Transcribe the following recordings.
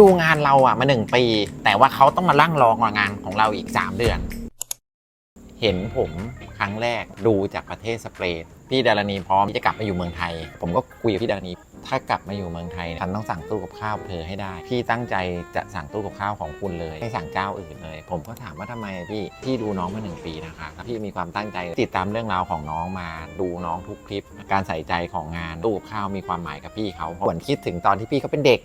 ดูงานเราอะมาหนึ่งปี แต่ว่าเขาต้องมาลั่งรองงานของเราอีก 3 เดือน เห็นผมครั้งแรกดูจากประเทศสเปนพี่ดารณีพร้อมที่จะกลับมาอยู่เมืองไทย ผมก็คุยกับพี่ดารณีถ้ากลับมาอยู่เมืองไทยฉันต้องสั่งตู้กับข้าวเธอให้ได้ พี่ตั้งใจจะสั่งตู้กับข้าวของคุณเลยไม่สั่งเจ้าอื่นเลย ผมก็ถามว่าทำไมพี่พี่ดูน้องมาหนึ่งปีนะคะพี่มีความตั้งใจติดตามเรื่องราวของน้องมาดูน้องทุกคลิป การใส่ใจของงานตู้กับข้าวมีความหมายกับพี่เขาหวนคิดถึงตอนที่พี่เขาเป็นเด็ก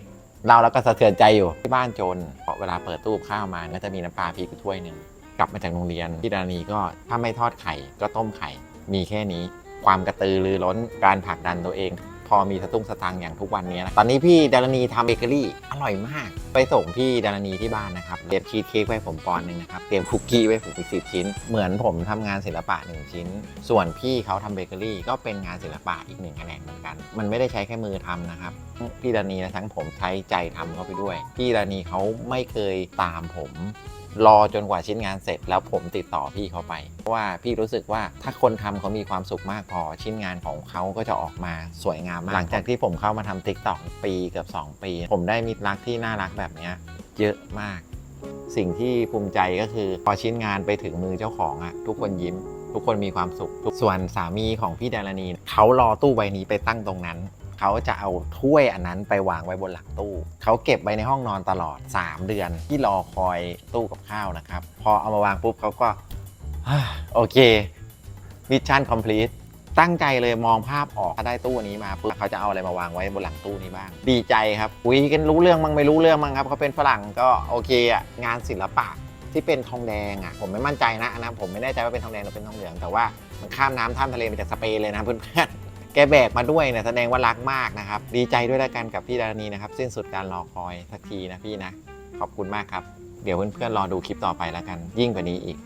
เราแล้วก็สะเทือนใจอยู่ที่บ้านจนเพราะเวลาเปิดตู้ข้าวมาก็จะมีน้ำปลาพริกคู่ถ้วยหนึ่งกลับมาจากโรงเรียนพี่ดานีก็ถ้าไม่ทอดไข่ก็ต้มไข่ มีแค่นี้ ความกระตือรือร้นการผลักดันตัวเอง พอมีสตุ้งสตังอย่างทุกวันนี้นะตอนนี้พี่ดารณีทำเบเกอรี่อร่อยมาก ไปส่งพี่ดารณีที่บ้านนะครับเตรียมชีสเค้กไว้ผมปอนด์หนึ่งนะครับเตรียมคุกกี้ไว้ผมอีกสิบชิ้น เหมือนผมทำงานศิลปะหนึ่งชิ้น ส่วนพี่เขาทำเบเกอรี่ก็เป็นงานศิลปะอีกหนึ่งแขนงเหมือนกัน มันไม่ได้ใช้แค่มือทำนะครับพี่ดานีและทั้งผมใช้ใจทำเข้าไปด้วย พี่ดานีเขาไม่เคยตามผม รอจนกว่าชิ้นงานเสร็จแล้วผมติดต่อพี่เขาไปเพราะว่าพี่รู้สึกว่าถ้าคนทำเขามีความสุขมากพอชิ้นงานของเขาก็จะออกมาสวยงามมาก หลังจากที่ผมเข้ามาทำติ๊กต็อกปีเกือบ2 ปี ผมได้มิตรรักที่น่ารักแบบนี้เยอะมาก สิ่งที่ภูมิใจก็คือ พอชิ้นงานไปถึงมือเจ้าของอะทุกคนยิ้ม ทุกคนมีความสุขส่วนสามีของพี่ดารณีเขารอตู้ใบนี้ไปตั้งตรงนั้น เขาจะเอาถ้วยอันนั้นไปวางไว้บนหลังตู้ เขาเก็บไว้ในห้องนอนตลอด 3 เดือนที่รอคอยตู้กับข้าวนะครับ พอเอามาวางปุ๊บเขาก็โอเคมิชชั่นคอมพลีทตั้งใจเลยมองภาพออกถ้าได้ตู้นี้มาปุ๊บเขาจะเอาอะไรมาวางไว้บนหลังตู้นี้บ้าง ดีใจครับคุยกันรู้เรื่องมั้งไม่รู้เรื่องมั้งครับเขาเป็นฝรั่งก็โอเคอะงานศิลปะที่เป็นทองแดงอะผมไม่มั่นใจนะนะผมไม่แน่ใจว่าเป็นทองแดงหรือเป็นทองเหลืองแต่ว่ามันข้ามน้ำข้ามทะเลมาจากสเปนเลยนะเพื่อนๆ แกแบกมาด้วยนะแสดงว่ารักมากนะครับ ดีใจด้วยแล้วกันกับพี่ดารณีนะครับ สิ้นสุดการรอคอยสักทีนะพี่นะ ขอบคุณมากครับ เดี๋ยวเพื่อนๆรอดูคลิปต่อไปแล้วกัน ยิ่งกว่านี้อีก